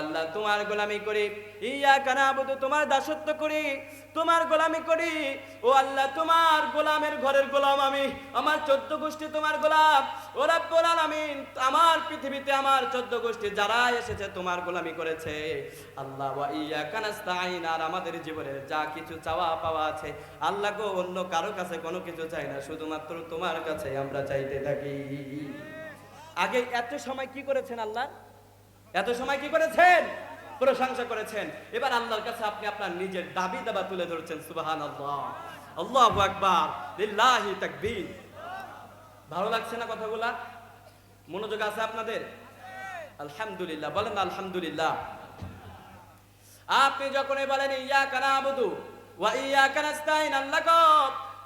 আল্লাহ, তোমার গোলামি করি। ইয়া কানা আবুদু তোমার দাসত্ব করি। তোমার গোলামি করি। ও আল্লাহ, তোমার গোলামের ঘরের গোলাম আমি। আমার চোদ্দ গোষ্ঠী তোমার গোলাম। ও রাব্বুল আলামিন, আমার পৃথিবীতে আমার চোদ্দ গোষ্ঠী যারা এসেছে তোমার গোলামি করেছে। আল্লাহ, ওয়া ইয়া কানাস্তাইন আর আমাদের জীবনের যা কিছু চাওয়া পাওয়া আছে। আল্লাহ গো, অন্য কারও কাছে কোনো কিছু চাই না, শুধুমাত্র তোমার কাছে আমরা চাইতে থাকি। আগে এত সময় কি করেছেন আল্লাহ? এত সময় কি করেছেন? প্রশংসা করেছেন। এবার আল্লাহর কাছে আপনি আপনার নিজের দাবি দাবা তুলে ধরছেন সুবাহান আল্লাহ আল্লাহু আকবার। লিল্লাহি তাকবীর। ভালো লাগছে না কথাগুলা? মনোযোগ আছে আপনাদের? আলহামদুলিল্লাহ। বলেন আলহামদুলিল্লাহ। আপনি যখনই বলেন ইয়া কানা আবুদু ওয়া ইয়া কানাস্তাইন আল্লাহ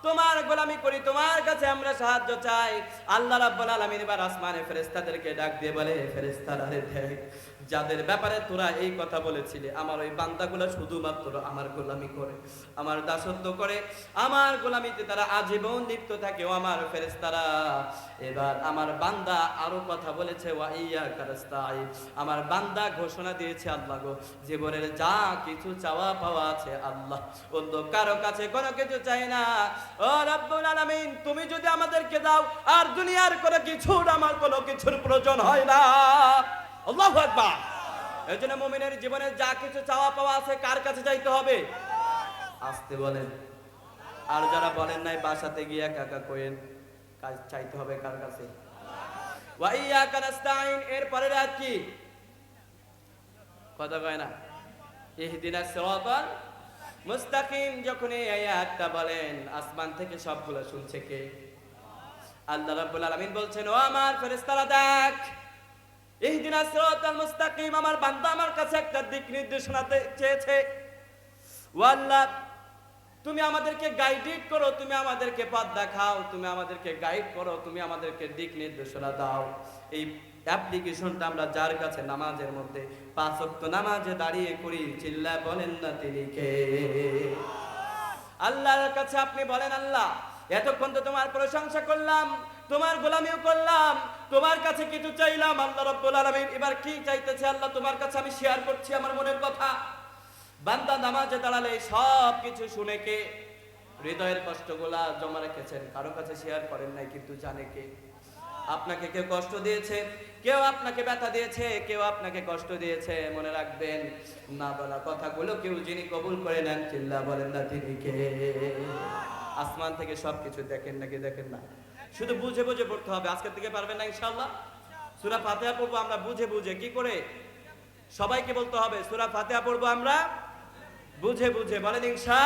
তোমার গোলামি করি, তোমার কাছে আমরা সাহায্য চাই। আল্লাহ রাব্বুল আলামিন এবার আসমানে ফেরেশতাদেরকে ডাক দিয়ে বলে ফেরেশতারা, রে দেখ, যাদের ব্যাপারে তোরা এই কথা বলেছিলে, আমার ওই বান্দাগুলো শুধুমাত্র আমার গোলামি করে, আমার দাসত্ব করে, আমার গোলামিতে তারা আজীবন লিপ্ত থাকে, ও আমার ফেরেশতারা। এবার আমার বান্দা আরও কথা বলেছে, ওয়া ইয়া কারাস্তাই আমার বান্দা ঘোষণা দিয়েছে, আল্লাহ গো, জীবনের যা কিছু চাওয়া পাওয়া আছে, আল্লাহ অন্য কারও কাছে কোনো কিছু চাই না ও রব্বুল আলামিন, তুমি যদি আমাদেরকে দাও, আর দুনিয়ার কোনো কিছুর আমার কোনো কিছুর প্রয়োজন হয় না। এই জন্য মুমিনের জীবনে যা কিছু চাওয়া পাওয়া আছে, কার কাছে যাইতে হবে? আসতে বলেন। আর যারা বলেন নাই, বাসাতে গিয়া কাকা কোয়েন কাজ চাইতে হবে কার কাছে? ওয়া ইয়াকা নাস্তাইন এর পরের আয়াত কি? কথা কয় না? ইহদিনাস সিরাতাল মুস্তাকিম যখন এই আয়াতটা বলেন, আসমান থেকে সবগুলো শুনছে কে? আল্লাহ রাব্বুল আলামিন বলছেন, ও আমার ফেরেশতারা, দেখ ইহদিনাস সিরাতাল মুস্তাকিম, আমার বান্দা আমার কাছে একটা দিক নির্দেশনা চেয়েছে। ও আল্লাহ তুমি আমাদেরকে গাইড করো, তুমি আমাদেরকে পথ দেখাও, তুমি আমাদেরকে গাইড করো, তুমি আমাদেরকে দিক নির্দেশনা দাও। এই অ্যাপ্লিকেশনটা আমরা যার কাছে নামাজের মধ্যে পাঁচ ওয়াক্ত নামাজে দাঁড়িয়ে করি, চিল্লা বলেন না তিনি কে? আল্লাহর কাছে আপনি বলেন, আল্লাহ, এতক্ষণ তো তোমার প্রশংসা করলাম, তোমার গোলামিও করলাম, তোমার কাছে কিছু চাইলাম, আল্লাহ রব্বুল আলামিন, এবার কি চাইতেছে আল্লাহ, তোমার কাছে আমি শেয়ার করছি আমার মনের কথা। বান্দা নামাজে দাঁড়ালে সব কিছু শুনে কে? হৃদয়ের কষ্টগুলা জমা রেখেছেন, কারও কাছে শেয়ার করেন নাই, কিন্তু জানে কে? আপনাকে কেউ কষ্ট দিয়েছে, কেউ আপনাকে ব্যথা দিয়েছে, কেউ আপনাকে কষ্ট দিয়েছে, মনে রাখবেন না বলা কথাগুলো কেউ যিনি কবুল করে নেন, চিল্লা বলেন না তিনি কে? আসমান থেকে সবকিছু দেখেন নাকি দেখেন না? শুধু বুঝে বুঝে পড়তে হবে, আজকের থেকে পারবেন না ইনশাআল্লাহ? সূরা ফাতিহা পড়ব আমরা বুঝে বুঝে, কি করে? সবাইকে বলতে হবে, সূরা ফাতিহা পড়ব আমরা বুঝে বুঝে, বলেন ইনশা।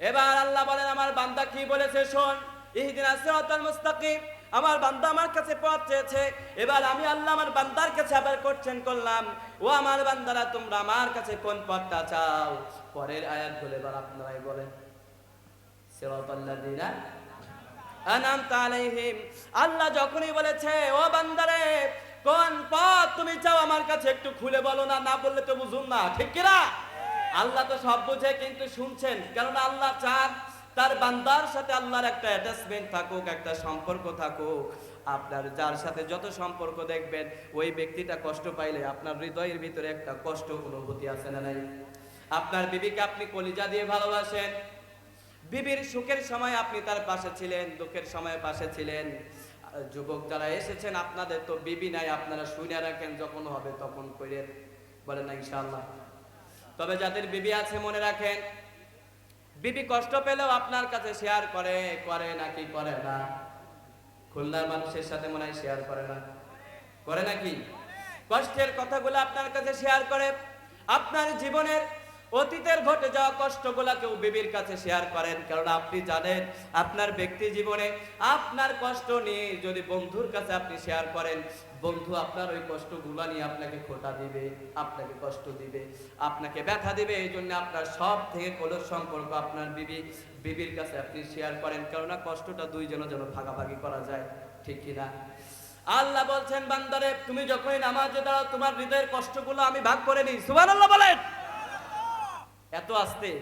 এবার আল্লাহ বলেন, আমার বান্দা কি বলেছে শোন, ইহদিন সিরাতাল মুস্তাকিম। আমার বান্দা আমার কাছে পথ চেয়েছে। এবার আমি আল্লাহ আমার বান্দার কাছে আবার করছেন করলাম, ও আমার বান্দারা, তোমরা আমার কাছে কোন পথটা চাও? পরের আয়াত বলে এবার আপনারাই বলেন, সিরাতাল্লাযিনা আনামতা আলাইহিম। আল্লাহ যখনই বলেছে, ও বান্দারে, কোন পথ তুমি চাও আমার কাছে একটু খুলে বলো না না বললে তো বুঝুন না, ঠিক কিনা? আল্লাহ তো সব বুঝে কিন্তু শুনছেন কারণ আল্লাহ চান তার বান্দার সাথে আল্লাহর একটা অ্যাটাচমেন্ট থাকুক, একটা সম্পর্ক থাকুক, আপনার যার সাথে যত সম্পর্ক দেখবেন, ওই ব্যক্তিটা কষ্ট পাইলে আপনার হৃদয়ের ভিতরে একটা কষ্ট অনুভূতি আছে না নাই? আপনার বিবিকে আপনি কলিজা দিয়ে ভালোবাসেন। বিবির সুখের সময় আপনি তার পাশে ছিলেন, দুঃখের সময় পাশে ছিলেন। যুবক যারা এসেছেন, আপনাদের তো বিবি নাই, আপনারা শুনে রাখেন, যখন হবে তখন করেন বলেন না, ইনশাআল্লাহ। তবে যাদের বিবি আছে, মনে রাখেন বিবি কষ্ট পেলেও আপনার কাছে শেয়ার করে করে নাকি করে না? খুলনার মানুষের সাথে মনে হয় শেয়ার করে না। করে নাকি কষ্টের কথাগুলো আপনার কাছে শেয়ার করে। আপনার জীবনের অতীতের ঘটে যাওয়া কষ্টগুলা কেউ বিবির কাছে শেয়ার করেন। কারণ আপনি জানেন, আপনার ব্যক্তি জীবনে আপনার কষ্ট নিয়ে যদি বন্ধুর কাছে আপনি শেয়ার করেন, বন্ধু আপনার ওই কষ্টগুলো নিয়ে আপনাকে খোটা দিবে, আপনাকে কষ্ট দিবে, আপনাকে ব্যথা দিবে, এই জন্য আপনার সব থেকে কলোর সম্পর্ক আপনার বিবি, বিবির কাছে আপনি শেয়ার করেন। কেননা কষ্টটা দুইজনের যেন ভাগাভাগি করা যায়, ঠিক কিনা? আল্লাহ বলছেন, বান্দারে, তুমি যখনই নামাজে দাঁড়াও, তোমার হৃদয়ের কষ্টগুলো আমি ভাগ করে নিই। সুবহানাল্লাহ বলেন। এত আস্তে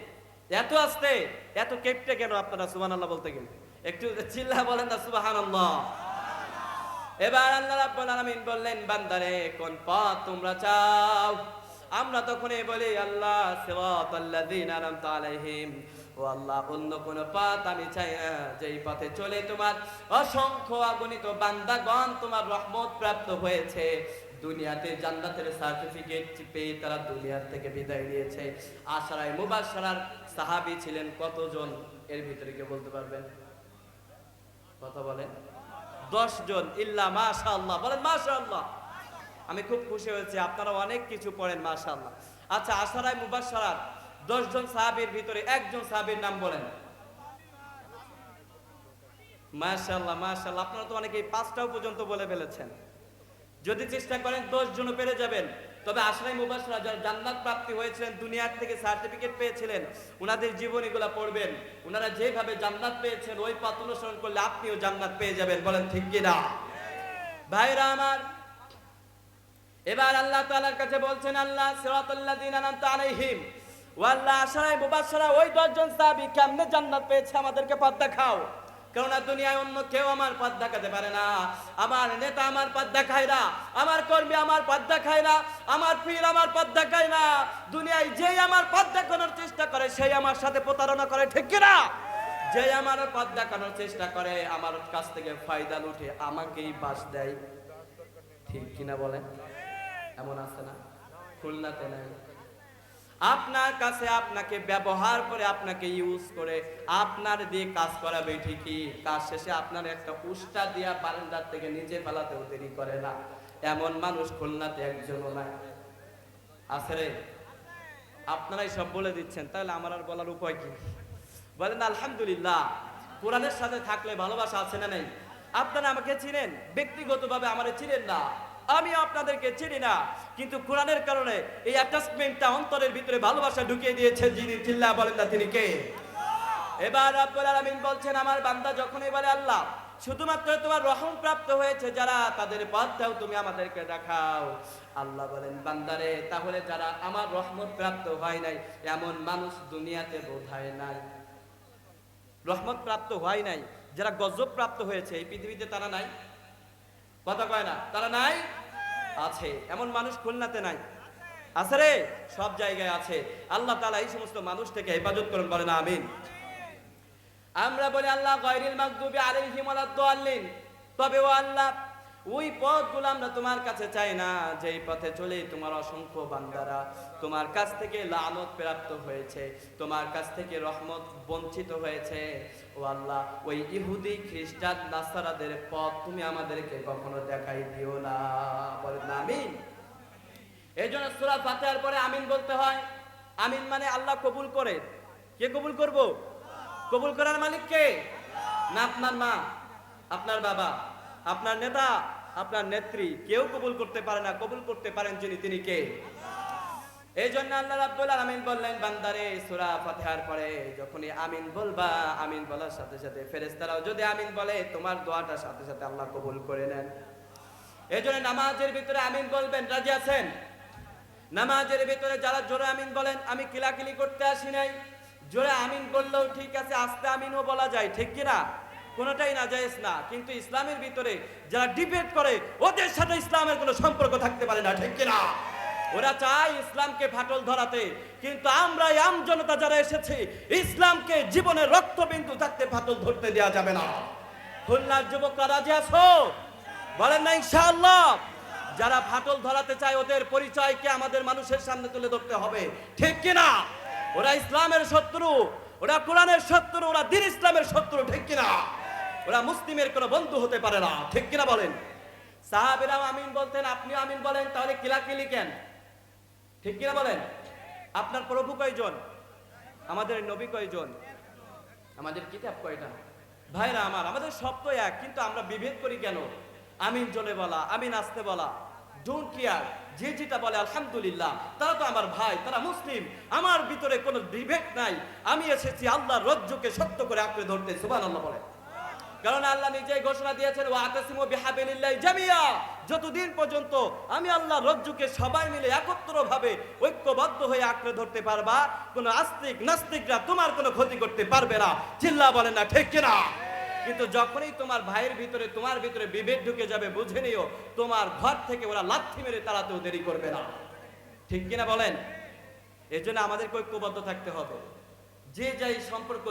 এত আস্তে, এত কেপটে কেন আপনারা সুবহানাল্লাহ বলতে গেলে? একটু চিল্লা বলেন না, সুবহানাল্লাহ। এবার আল্লাহ রাব্বুল আলামিন বললেন, বান্দারে, কোন পথ তোমরা চাও? আমরা তখনই বলি, আল্লাহ সিরাতাল্লাযীনা আনআমতা আলাইহিম। ও আল্লাহ, অন্য কোন পথ আমি চাই না। যেই পথে চলে তোমার অসংখ্য অগণিত বান্দাগণ তোমার রহমত প্রাপ্ত হয়েছে। দুনিয়াতে জান্নাতের সার্টিফিকেট পেয়ে তারা দুনিয়ার থেকে বিদায় নিয়েছে। আশারায়, মুবাশশারার সাহাবী ছিলেন কতজন? এর ভিতরে কে বলতে পারবেন কথা বলেন। দশ জন ইল্লা মাশা আল্লাহ বলেন মাশা আল্লাহ আমি খুব খুশি হয়েছি। আপনারা অনেক কিছু পড়েন মাশা আল্লাহ আচ্ছা আশারায় দশ জন সাহাবীর ভিতরে একজন সাহাবীর নাম বলেন। মাশাআল্লাহ মাশাআল্লাহ। আপনারা তো অনেকেই পাঁচটাও পর্যন্ত বলে ফেলেছেন। যদি চেষ্টা করেন দশ জনও পেরে যাবেন। তবে আশরাই মুবাসরা যারা জান্নাত প্রাপ্তি হয়েছিলেন, দুনিয়ার থেকে সার্টিফিকেট পেয়েছিলেন ওনাদের জীবনীগুলো পড়বেন। ওনারা যেভাবে জান্নাত পেয়েছেন, ওই পথ অনুসরণ করলে আপনিও জান্নাত পেয়ে যাবেন। বলেন, ঠিক কিনা? ভাইরা আমার, এবার আল্লাহ তাআলার কাছে বলছেন, আল্লাহ সিরাতাল্লাযিনা আনআমতা আলাইহিম। ও আল্লাহ আশরাই মুবাশশারা ওই দশজন সাহাবী কেমনে জান্নাত পেয়েছে আমাদেরকে পথ দেখাও। কেননা দুনিয়ায় অন্য কেউ আমার পথ দেখাতে পারে না। আমার নেতা আমার পথ দেখায় না, আমার কর্মী আমার পথ দেখায় না, আমার পীর আমার পথ দেখায় না। দুনিয়ায় যেই আমার পথ দেখানোর চেষ্টা করে, সেই আমার সাথে প্রতারণা করে, ঠিক কিনা? যে আমার পথ দেখানোর চেষ্টা করে, আমার কাছ থেকে ফায়দা লুটে আমাকেই বাস দেয়। ঠিক কিনা বলেন? এমন আছে না? খুলনাতে নাই। আপনার কাছে আপনাকে ব্যবহার করে আপনাকে ইউজ করে আপনার দিয়ে কাজ করাবে ঠিকই। কাজ শেষে আপনার একটা উষ্টা দিয়া বারান্দার থেকে নিচে ফেলাতেও দেরি করে না। এমন মানুষ খুলনাতে একজনও নাই। আছে রে? আপনারাই সব বলে দিচ্ছেন, তাহলে আমার আর বলার উপায় কি? বলেন, আলহামদুলিল্লাহ, কোরআনের সাথে থাকলে ভালোবাসা আছে না নেই? আপনারা আমাকে চিনেন? ব্যক্তিগতভাবে আমারে চিনেন না। আমি আপনাদেরকে চিনি না, কিন্তু কোরআনের কারণে এই অ্যাটাচমেন্টটা অন্তরের ভিতরে ভালোবাসা ঢুকিয়ে দিয়েছে যিনি, চিল্লা বলেন না তিনি কে? এবার রব্বুল আলামিন বলছেন, আমার বান্দা যখনই বলে আল্লাহ, শুধুমাত্র তোমার রহম প্রাপ্ত হয়েছে, যারা তাদের পথটাও তুমি আমাদেরকে দেখাও। আল্লাহ বলেন, বান্দারে, তাহলে যারা আমার রহমত প্রাপ্ত হয় নাই, এমন মানুষ দুনিয়াতে বোধহয় নাই। রহমত প্রাপ্ত হয় নাই, যারা গজব প্রাপ্ত হয়েছে, এই পৃথিবীতে তারা নাই? কথা কয় না। তারা নাই? আছে। এমন মানুষ খুলনাতে নাই। আছে রে? সব জায়গায় আছে। আল্লাহ তালা এই সমস্ত মানুষ থেকে হেফাজত করুন, বলেন আমিন। আমরা বলি, আল্লাহ গায়রিল মাগদুবি আলাইহিম ওয়ালাদ-দাল্লিন। তবে ও আল্লাহ ওই পথগুলো আমরা তোমার কাছে চাই না। যেই পথে চলে তোমার অসংখ্য বান্দারা তোমার কাছ থেকে লানত প্রাপ্ত হয়েছে, তোমার কাছ থেকে রহমত বঞ্চিত হয়েছে। ও আল্লাহ, ওই ইহুদি, খ্রিস্টান, নাসারাদের পথ তুমি আমাদেরকে কখনো দেখাই দিও না। বলেন না, আমিন। এই জন্য সুরা ফাতেহার পরে আমিন বলতে হয়। আমিন মানে আল্লাহ কবুল করে। কে কবুল করব? কবুল করার মালিক কে? না, আপনার মা, আপনার বাবা। আপনার নেতা, আপনার নেত্রী কেউ কবুল করতে পারে না, কবুল করতে পারেন যিনি, তিনি কে? এই জন্য আল্লাহ রাব্বুল আলামিন বললেন, বান্দারে, সূরা ফাতিহার পরে যখনই আমিন বলবা, আমিন বলার সাথে সাথে ফেরেশতারাও যদি আমিন বলে, তোমার দোয়াটার সাথে সাথে আল্লাহ কবুল করে নেন। এই জন্য নামাজের ভিতরে আমিন বলবেন, রাজি আছেন? নামাজের ভিতরে যারা জোরে আমিন বলেন, আমি কিলাকিলি করতে আসি নাই। জোরে আমিন বললেও ঠিক আছে, আস্তে আমিনও বলা যায়, ঠিক কিনা? কোনোটাই না জায়েজ না। কিন্তু ইসলামের ভিতরে যারা ডিবেট করে, ওদের সাথে ইসলামের কোনো সম্পর্ক থাকতে পারে না, ঠিক কিনা? ওরা চায় ইসলামকে ফাটল ধরাতে। কিন্তু আমরা আম জনতা যারা এসেছি, ইসলামকে জীবনের রক্তবিন্দু থাকতে ফাটল ধরতে দেওয়া যাবে না। খুলনার যুবকরা রাজি আছো? বলেন না, ইনশাআল্লাহ। যারা ফাটল ধরাতে চায়, ওদের পরিচয়কে আমাদের মানুষের সামনে তুলে ধরতে হবে, ঠিক কিনা? ওরা ইসলামের শত্রু, ওরা কোরআনের শত্রু, ওরা দিন ইসলামের শত্রু, ঠিক কিনা? ওরা মুসলিমের কোনো বন্ধু হতে পারে না। ঠিক কিনা বলেন? সাহাবেরাও আমিন বলতেন আপনিও আমিন বলেন তাহলে কিলাকিলি কেন? ঠিক কিনা বলেন? আপনার প্রভু কয়জন? আমাদের নবী কয়জন? আমাদের কিতাব কয়টা? ভাইরা আমার আমাদের সব তো এক কিন্তু আমরা বিভেদ করি কেন? আমিন জলে বলা আমিন আসতে বলা। ডোন্ট কেয়ার যে যেটা বলে আলহামদুলিল্লাহ। তারা তো আমার ভাই তারা মুসলিম। আমার ভিতরে কোনো বিভেদ নাই। আমি এসেছি আল্লাহর রজ্জুকে সত্য করে আঁকড়ে ধরতে সুবান আল্লাহ বলে কারণ আল্লাহ নিজেই ঘোষণা দিয়েছেন, ওয়া আতাসিমু বিহাবিলিল্লাহি জামিয়া। যতদিন পর্যন্ত আমি আল্লাহ রজ্জুকে সবাই মিলে একত্রভাবে ঐক্যবদ্ধ হয়ে আঁকড়ে ধরতে পারবা, কোনো আস্তিক নাস্তিকরা তোমার কোনো ক্ষতি করতে পারবে না। চিল্লা বলেন না, ঠিক কিনা? কিন্তু যখনই তোমার ভাইয়ের ভিতরে, তোমার ভিতরে বিভেদ ঢুকে যাবে, বুঝে নিও, তোমার ঘর থেকে ওরা লাথি মেরে তাড়াতেও দেরি করবে না। ঠিক কিনা বলেন? এর জন্য আমাদেরকে ঐক্যবদ্ধ থাকতে হবে। যে যাই সম্পর্ক